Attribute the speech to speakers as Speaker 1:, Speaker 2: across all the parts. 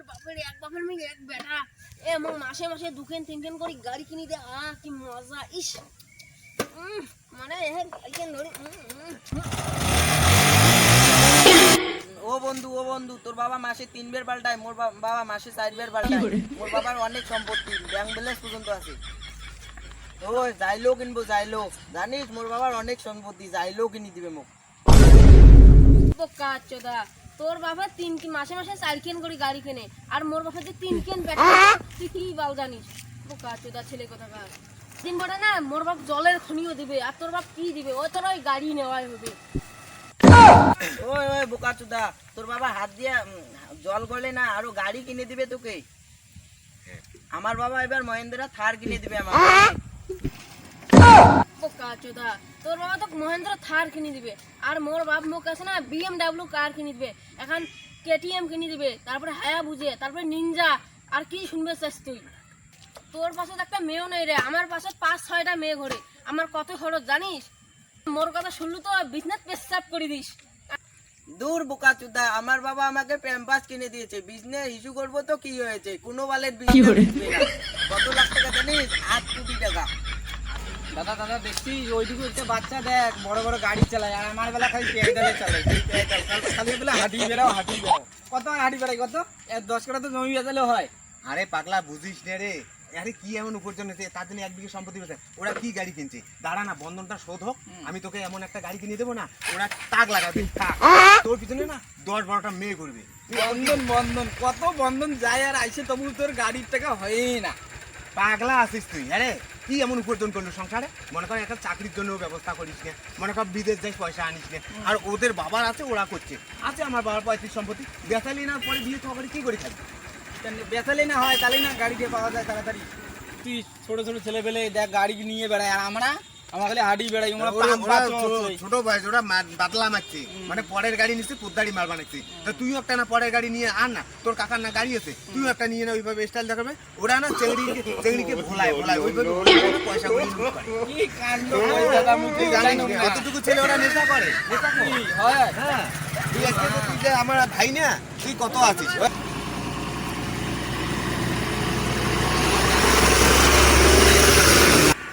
Speaker 1: মোর বাপের এক বাপের মিলে এক বেটা। এ মোর মাসে মাসে দুকেন তিনকেন করে গাড়ি কিনে দে। আ কি মজা ইস। মানে এ গাড়ি কেন ধরি।
Speaker 2: ও বন্ধু ও বন্ধু তোর বাবা মাসে তিন বের পাল্টায় মোর বাবা মাসে চার বের পাল্টায় মোর বাবার অনেক সম্পত্তি ব্যাংক ব্যালেন্স পর্যন্ত আছে। ও যাইলেও কিনবো যাইলেও। জানিস মোর বাবার অনেক সম্পত্তি যাইলেও কিনে দিবে মোক।
Speaker 1: বোকা চোদা। তোর বাবা তিন কি মাসে মাসে চার কেন করে গাড়ি কেনে? আর মোর বাবা যে তিন কেন তুই কি বাল জানিস? বোকা চোদা ছেলে কোথাকার দিন বড় না মোর বাপ জলের খনিও দিবে আর তোর বাপ কি দিবে? ওই তোর ওই গাড়ি নেওয়াই হবে।
Speaker 2: ওই ওই বোকা চুদা তোর বাবা হাত দিয়া জল গলে না আরও গাড়ি কিনে দিবে তোকে? আমার বাবা এবার মহেন্দ্রা থার কিনে দিবে আমার
Speaker 1: বোকা চোদা তোর বাবা তো মহেন্দ্র থার কিনে দিবে। আর মোর বাপ মুখ আছে না বিএমডাব্লিউ কার কিনে দিবে। এখন কেটিএম কিনে দিবে। তারপরে হায়া বুঝে তারপরে নিনজা আর কি শুনবে চাস তুই? তোর পাশে একটা মেয়েও নেই রে। আমার পাশে পাঁচ ছয়টা মেয়ে ঘরে। আমার কত খরচ জানিস? মোর কথা শুনলু তো বিজনেস পেশাব করে দিস।
Speaker 2: দূর বোকা চুদা আমার বাবা আমাকে প্যাম্পাস কিনে দিয়েছে। বিজনেস ইস্যু করব তো কি হয়েছে? কোনো বালের বিজনেস কত লাখ টাকা জানিস? আট কোটি টাকা।
Speaker 3: দাদা দাদা দেখছি ওইদিকে একটা বাচ্চা দেখ বড় বড় গাড়ি চালায় আর আমার বেলা খালি চালায় খালি বেলা হাঁটি বেড়াও হাঁটি বেড়াও। কত আর হাঁটি বেড়াই কত? দশ কাটা তো জমি বেচালেও হয়।
Speaker 4: আরে পাগলা বুঝিস না রে। আরে কি এমন উপার্জন হয়েছে? তার জন্য এক বিঘে সম্পত্তি বেচে ওরা কি গাড়ি কিনছে? দাঁড়া না বন্ধনটা শোধ হোক। আমি তোকে এমন একটা গাড়ি কিনে দেবো না ওরা টাক লাগাবে। তোর পিছনে না দশ বারোটা মেয়ে করবে
Speaker 3: বন্ধন বন্ধন কত বন্ধন যায় আর আইসে তবু তোর গাড়ির টাকা হয়ই না।
Speaker 4: পাগলা আসিস তুই আরে। কি এমন উপার্জন করল সংসারে? মনে কর একটা চাকরির জন্য ব্যবস্থা করিস না মনে কর বিদেশ যাই পয়সা আনিস না। আর ওদের বাবার আছে ওরা করছে। আছে আমার বাবার পঁয়ত্রিশ সম্পত্তি। বেচালি না পরে বিয়ে খাবার কি করে খাবি?
Speaker 3: বেচালে না হয় তাহলে না গাড়ি দিয়ে পাওয়া যায় তাড়াতাড়ি? তুই ছোট ছোট ছেলে পেলে দেখ গাড়ি নিয়ে বেড়ায়। আর আমরা আমার খালি হাঁটি বেড়াই আমরা
Speaker 4: ওরা-
Speaker 3: পাম্প
Speaker 4: ওরা
Speaker 3: পাচ্ছ
Speaker 4: ছো- ছোট বয়স ওরা বাতলা মারছে। মানে পরের গাড়ি নিচ্ছে পোদ্দারি মার বানাচ্ছে তা তুইও একটা না পরের গাড়ি নিয়ে আন না তোর কাকার না গাড়ি আছে তুইও একটা নিয়ে না ওইভাবে স্টাইল দেখাবে। ওরা না চেংড়িকে চেংড়িকে ভোলায় ভোলায় ওইভাবে ভোলায় পয়সা করে।
Speaker 3: কি কাণ্ড
Speaker 4: কতটুকু ছেলে ওরা নেশা করে নেশা করে।
Speaker 3: হয়?
Speaker 4: হ্যাঁ। তুই আজকে তুই যে আমার ভাই না তুই কত আছিস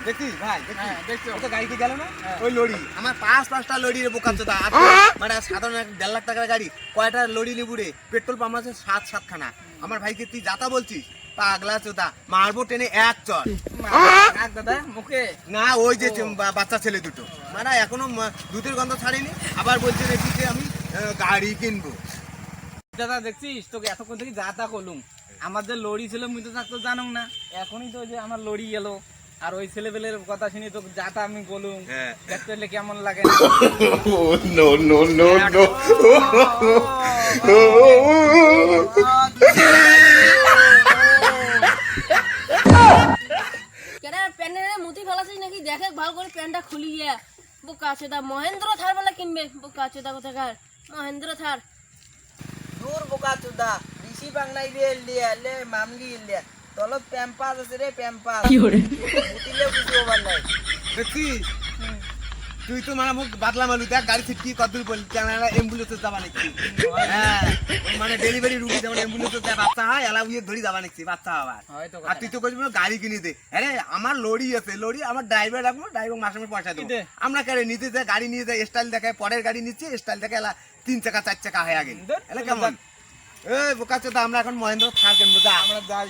Speaker 4: দেখছিস ভাই
Speaker 3: হ্যাঁ,
Speaker 4: দেখছিস
Speaker 3: দেখছ।
Speaker 4: ও তো গাড়িতে গেল না?
Speaker 3: হ্যাঁ।
Speaker 4: ওই আমার পাঁচ পাঁচটা রে চোদা মানে সাধারণ দেড় লাখ টাকার গাড়ি। কয়টা পেট্রোল পাম্প আছে সাত সাতখানা। আমার ভাইকে তুই যাতা বলছিস পাগলা চোদা মারবো টেনে এক চর।
Speaker 3: দাদা মুখে।
Speaker 4: না ওই যে বাচ্চা ছেলে দুটো। মানে এখনও দুধের গন্ধ ছাড়িনি। আবার বলছে নাকি যে আমি গাড়ি কিনবো।
Speaker 3: দাদা দেখছিস? তোকে এতক্ষণ থেকে যা তা করলুম। আমার যে লড়ি ছিল মুই তো থাকতো জানো না। এখনই তো যে আমার লড়ি গেল। আর ওই ছেলেপেলের কথা শুনি তো যা তা আমি বলুম
Speaker 4: হ্যাঁ।
Speaker 3: দেখতে হলে কেমন লাগে.
Speaker 1: মুতি ফেলাছিস নাকি? দেখে ভালো করে প্যান্টটা খুলি গিয়া বোকা চোদা মহেন্দ্র থার বলে কিনবে। বোকা চোদা কোথাকার? মহেন্দ্র থার।
Speaker 2: দূর বোকা চুদা বেশি বাংলাই দিয়ে মামলি তলত প্যাম্পাস আছে রে প্যাম্পাস। মুতিলেও কিছু হবার নাই।
Speaker 4: দেখছিস তুই তো মানে মুখ বাদলা মালু দেখ গাড়ি ছিটকি কদ্দূর বলি অ্যাম্বুলেন্সে যাবা নাকি? হ্যাঁ মানে ডেলিভারি রুগী যেমন অ্যাম্বুলেন্সে যায় বাচ্চা হয় এলা উইয়ে ধরি যাবা নাকি বাচ্চা
Speaker 3: হয়তো
Speaker 4: আর তুই তো কইবি গাড়ি কিনে দে। আরে আমার লরি আছে লরি আমার ড্রাইভার রাখব ড্রাইভার মাসে মাসে পয়সা দেবো।
Speaker 3: দে।
Speaker 4: আমরা কেন নিতে যাই গাড়ি নিয়ে যাই স্টাইল দেখায় পরের গাড়ি নিচ্ছে স্টাইল দেখায় এলা তিন চাকা চার চাকা হয়ে আগে
Speaker 3: ধুর,
Speaker 4: এলা কেমন? এই বোকা তো আমরা এখন মহেন্দ্র থাকেন বোঝা।
Speaker 3: আমরা যাই